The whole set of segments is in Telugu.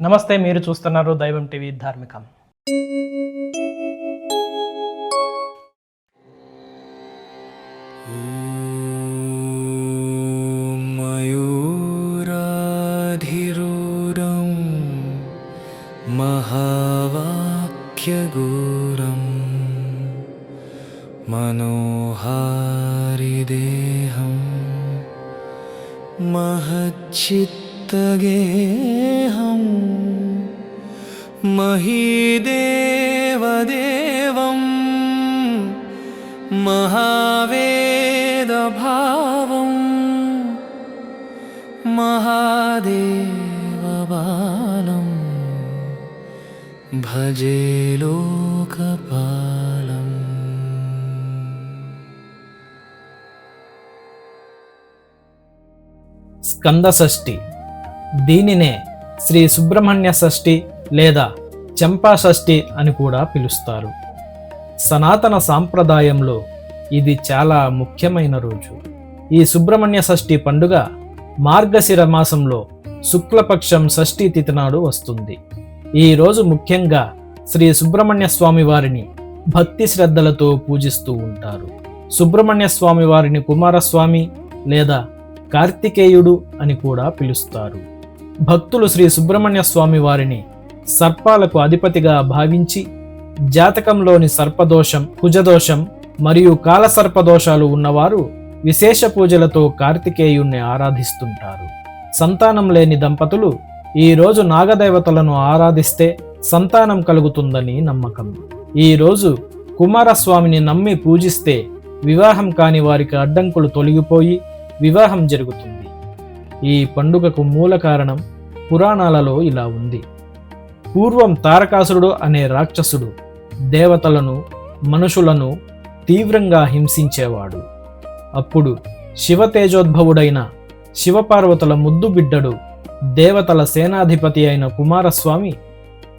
నమస్తే మీరు చూస్తున్నారు దైవం టీవీ ధార్మికం मयूराधिरूढं महावाक्यगूरं मनोहारिदेहं महच्चित्तगेहं महीदेवदेवं महावेदभावम् महादेवबालं भजे लोकपालम् స్కంద షష్ఠి దీనినే శ్రీ సుబ్రహ్మణ్య షష్ఠి లేదా చంపా షష్ఠి అని కూడా పిలుస్తారు. సనాతన సాంప్రదాయంలో ఇది చాలా ముఖ్యమైన రోజు. ఈ సుబ్రహ్మణ్య షష్ఠి పండుగ మార్గశిర మాసంలో శుక్లపక్షం షష్ఠి తిథి నాడు వస్తుంది. ఈ రోజు ముఖ్యంగా శ్రీ సుబ్రహ్మణ్య స్వామి వారిని భక్తి శ్రద్ధలతో పూజిస్తూ ఉంటారు. సుబ్రహ్మణ్య స్వామి వారిని కుమారస్వామి లేదా కార్తికేయుడు అని కూడా పిలుస్తారు. భక్తులు శ్రీ సుబ్రహ్మణ్య స్వామి వారిని సర్పాలకు అధిపతిగా భావించి జాతకంలోని సర్పదోషం కుజదోషం మరియు కాలసర్పదోషాలు ఉన్నవారు విశేష పూజలతో కార్తికేయుణ్ణి ఆరాధిస్తుంటారు. సంతానం లేని దంపతులు ఈ రోజు నాగదేవతలను ఆరాధిస్తే సంతానం కలుగుతుందని నమ్మకం. ఈ రోజు కుమారస్వామిని నమ్మి పూజిస్తే వివాహం కాని వారికి అడ్డంకులు తొలగిపోయి వివాహం జరుగుతుంది. ఈ పండుగకు మూల కారణం పురాణాలలో ఇలా ఉంది. పూర్వం తారకాసురుడు అనే రాక్షసుడు దేవతలను మనుషులను తీవ్రంగా హింసించేవాడు. అప్పుడు శివతేజోద్భవుడైన శివపార్వతుల ముద్దు బిడ్డడు దేవతల సేనాధిపతి అయిన కుమారస్వామి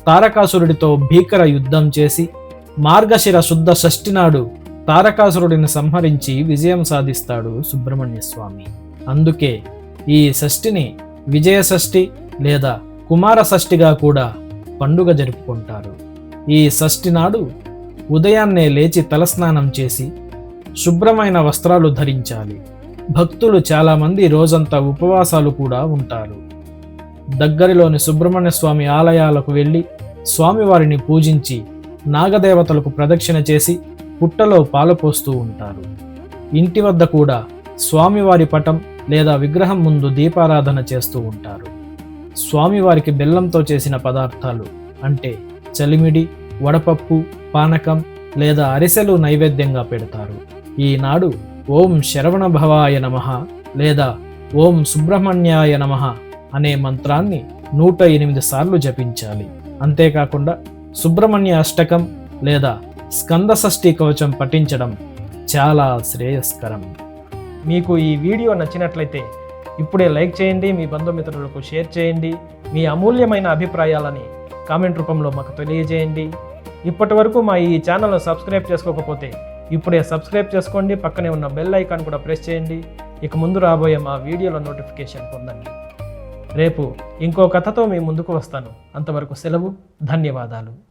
తారకాసురుడితో భీకర యుద్ధం చేసి మార్గశిర శుద్ధ షష్ఠి నాడు తారకాసురుడిని సంహరించి విజయం సాధిస్తాడు సుబ్రహ్మణ్య స్వామి. అందుకే ఈ షష్ఠిని విజయ షష్ఠి లేదా కుమార షష్ఠిగా కూడా పండుగ జరుపుకుంటారు. ఈ షష్ఠి నాడు ఉదయాన్నే లేచి తలస్నానం చేసి శుభ్రమైన వస్త్రాలు ధరించాలి. భక్తులు చాలామంది రోజంతా ఉపవాసాలు కూడా ఉంటారు. దగ్గరలోని సుబ్రహ్మణ్య స్వామి ఆలయాలకు వెళ్ళి స్వామివారిని పూజించి నాగదేవతలకు ప్రదక్షిణ చేసి పుట్టలో పాలు పోస్తూ ఉంటారు. ఇంటి వద్ద కూడా స్వామివారి పటం లేదా విగ్రహం ముందు దీపారాధన చేస్తూ ఉంటారు. స్వామివారికి బెల్లంతో చేసిన పదార్థాలు అంటే చలిమిడి వడపప్పు పానకం లేదా అరిసెలు నైవేద్యంగా పెడతారు. ఈనాడు ఓం శరవణ భవాయ నమః లేదా ఓం సుబ్రహ్మణ్యాయ నమః అనే మంత్రాన్ని నూట ఎనిమిది సార్లు జపించాలి. అంతేకాకుండా సుబ్రహ్మణ్య అష్టకం లేదా స్కంద షష్ఠీ కవచం పఠించడం చాలా శ్రేయస్కరం. మీకు ఈ వీడియో నచ్చినట్లయితే ఇప్పుడే లైక్ చేయండి మీ బంధుమిత్రులకు షేర్ చేయండి మీ అమూల్యమైన అభిప్రాయాలని కామెంట్ రూపంలో మాకు తెలియజేయండి. ఇప్పటి వరకు మా ఈ ఛానల్ను సబ్స్క్రైబ్ చేసుకోకపోతే ఇప్పుడే సబ్స్క్రైబ్ చేసుకోండి పక్కనే ఉన్న బెల్ ఐకాన్ కూడా ప్రెస్ చేయండి. ఇక ముందు రాబోయే మా వీడియోల నోటిఫికేషన్ పొందండి. రేపు ఇంకో కథతో మీ ముందుకు వస్తాను. అంతవరకు సెలవు ధన్యవాదాలు.